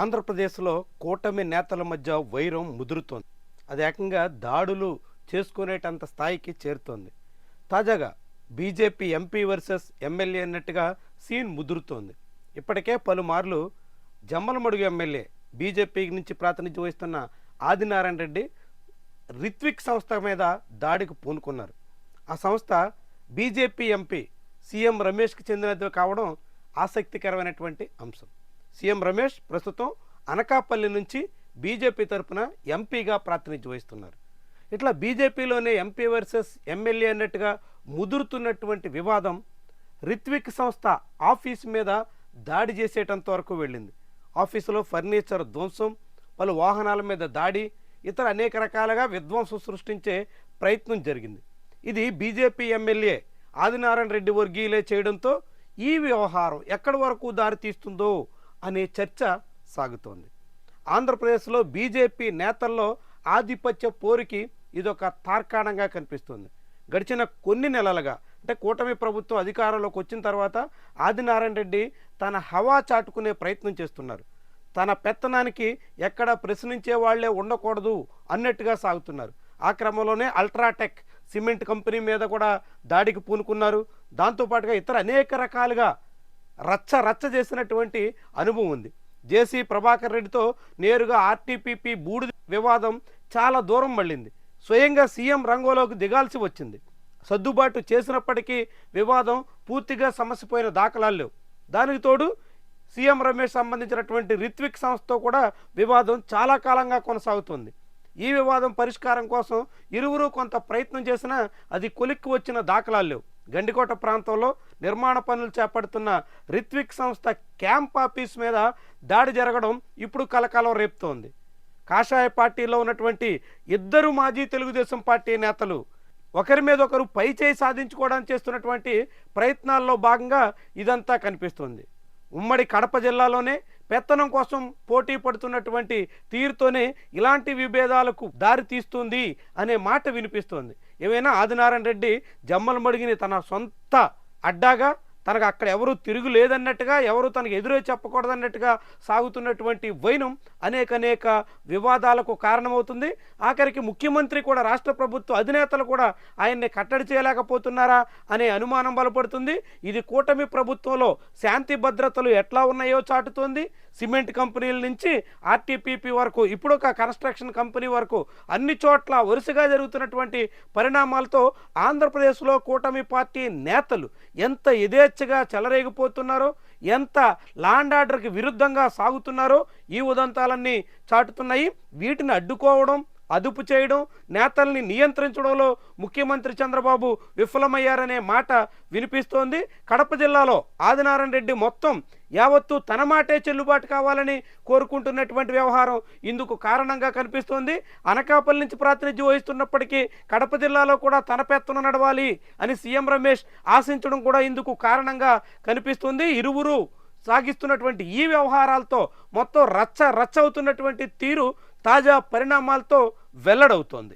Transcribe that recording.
ఆంధ్రప్రదేశ్లో కూటమి నేతల మధ్య వైరం ముదురుతోంది. అది ఏకంగా దాడులు చేసుకునేటంత స్థాయికి చేరుతోంది. తాజాగా బీజేపీ ఎంపీ వర్సెస్ ఎమ్మెల్యే అన్నట్టుగా సీన్ ముదురుతోంది. ఇప్పటికే పలుమార్లు జమ్మలమడుగు ఎమ్మెల్యే బీజేపీ నుంచి ప్రాతినిధ్యం వహిస్తున్న ఆదినారాయణ రెడ్డి రిత్విక్ సంస్థ మీద దాడికి పూనుకున్నారు. ఆ సంస్థ బీజేపీ ఎంపీ సీఎం రమేష్కి చెందినది కావడం ఆసక్తికరమైనటువంటి అంశం. సీఎం రమేష్ ప్రస్తుతం అనకాపల్లి నుంచి బీజేపీ తరపున ఎంపీగా ప్రాతినిధ్యం వహిస్తున్నారు. ఇట్లా బీజేపీలోనే ఎంపీ వర్సెస్ ఎమ్మెల్యే అన్నట్టుగా ముదురుతున్నటువంటి వివాదం రిత్విక్ సంస్థ ఆఫీస్ మీద దాడి చేసేటంత వరకు వెళ్ళింది. ఆఫీసులో ఫర్నిచర్ ధ్వంసం పలు వాహనాల మీద దాడి ఇతర అనేక రకాలుగా విధ్వంసం సృష్టించే ప్రయత్నం జరిగింది. ఇది బీజేపీ ఎమ్మెల్యే ఆదినారాయణ రెడ్డి వర్గీయులే చేయడంతో ఈ వ్యవహారం ఎక్కడి వరకు దారితీస్తుందో అనే చర్చ సాగుతోంది. ఆంధ్రప్రదేశ్లో బీజేపీ నేతల్లో ఆధిపత్య పోరుకి ఇదొక తార్కాణంగా కనిపిస్తుంది. గడిచిన కొన్ని నెలలుగా అంటే కూటమి ప్రభుత్వం అధికారంలోకి వచ్చిన తర్వాత ఆదినారాయణ రెడ్డి తన హవా చాటుకునే ప్రయత్నం చేస్తున్నారు. తన పెత్తనానికి ఎక్కడ ప్రశ్నించే వాళ్ళే ఉండకూడదు అన్నట్టుగా సాగుతున్నారు. ఆ క్రమంలోనే అల్ట్రాటెక్ సిమెంట్ కంపెనీ మీద కూడా దాడికి పూనుకున్నారు. దాంతోపాటుగా ఇతర అనేక రకాలుగా రచ్చ రచ్చ చేసినటువంటి అనుభవం ఉంది. జేసీ ప్రభాకర్ రెడ్డితో నేరుగా ఆర్టీపీపీ బూడిద వివాదం చాలా దూరం మళ్ళింది స్వయంగా సీఎం రంగంలోకి దిగాల్సి వచ్చింది. సర్దుబాటు చేసినప్పటికీ వివాదం పూర్తిగా సమస్యపోయిన దాఖలాలు లేవు. దానికి తోడు సీఎం రమేష్ సంబంధించినటువంటి రిత్విక్ సంస్థతో కూడా వివాదం చాలా కాలంగా కొనసాగుతుంది. ఈ వివాదం పరిష్కారం కోసం ఇరువురు కొంత ప్రయత్నం చేసినా అది కొలిక్కి వచ్చిన దాఖలాలు లేవు. గండికోట ప్రాంతంలో నిర్మాణ పనులు చేపడుతున్న రిత్విక్ సంస్థ క్యాంప్ ఆఫీస్ మీద దాడి జరగడం ఇప్పుడు కలకాలం రేపుతోంది. కాషాయ పార్టీలో ఉన్నటువంటి ఇద్దరు మాజీ తెలుగుదేశం పార్టీ నేతలు ఒకరి మీద ఒకరు పై చేయి సాధించుకోవడానికి చేస్తున్నటువంటి ప్రయత్నాల్లో భాగంగా ఇదంతా కనిపిస్తుంది. ఉమ్మడి కడప జిల్లాలోనే పెత్తనం కోసం పోటీ పడుతున్నటువంటి తీరుతోనే ఇలాంటి విభేదాలకు దారి తీస్తుంది అనే మాట వినిపిస్తోంది. ఏమైనా ఆదినారాయణ రెడ్డి జమ్మల మడిగిని తన సొంత అడ్డాగా తనకు అక్కడ ఎవరు తిరుగు లేదన్నట్టుగా ఎవరు తనకు ఎదురే చెప్పకూడదన్నట్టుగా సాగుతున్నటువంటి వైనం అనేక అనేక వివాదాలకు కారణమవుతుంది. ఆఖరికి ముఖ్యమంత్రి కూడా రాష్ట్ర ప్రభుత్వ అధినేతలు కూడా ఆయన్ని కట్టడి చేయలేకపోతున్నారా అనే అనుమానం బలపడుతుంది. ఇది కూటమి ప్రభుత్వంలో శాంతి భద్రతలు ఎట్లా ఉన్నాయో చాటుతోంది. సిమెంట్ కంపెనీల నుంచి ఆర్టీపీపీ వరకు ఇప్పుడు ఒక కన్స్ట్రక్షన్ కంపెనీ వరకు అన్ని చోట్ల వరుసగా జరుగుతున్నటువంటి పరిణామాలతో ఆంధ్రప్రదేశ్లో కూటమి పార్టీ నేతలు ఎంత స్వేచ్ఛగా చెలరేగిపోతున్నారో ఎంత లాండ్ ఆర్డర్కి విరుద్ధంగా సాగుతున్నారో ఈ ఉదంతాలన్నీ చాటుతున్నాయి. వీటిని అడ్డుకోవడం అదుపు చేయడం నేతల్ని నియంత్రించడంలో ముఖ్యమంత్రి చంద్రబాబు విఫలమయ్యారనే మాట వినిపిస్తోంది. కడప జిల్లాలో ఆదినారాయణ రెడ్డి మొత్తం యావత్తు తన మాటే చెల్లుబాటు కావాలని కోరుకుంటున్నటువంటి వ్యవహారం ఇందుకు కారణంగా కనిపిస్తోంది. అనకాపల్లి నుంచి ప్రాతినిధ్యం వహిస్తున్నప్పటికీ కడప జిల్లాలో కూడా తన పెత్తన నడవాలి అని సీఎం రమేష్ ఆశించడం కూడా ఇందుకు కారణంగా కనిపిస్తుంది. ఇరువురు సాగిస్తున్నటువంటి ఈ వ్యవహారాలతో మొత్తం రచ్చ రచ్చ అవుతున్నటువంటి తీరు తాజా పరిణామాలతో వెల్లడవుతోంది.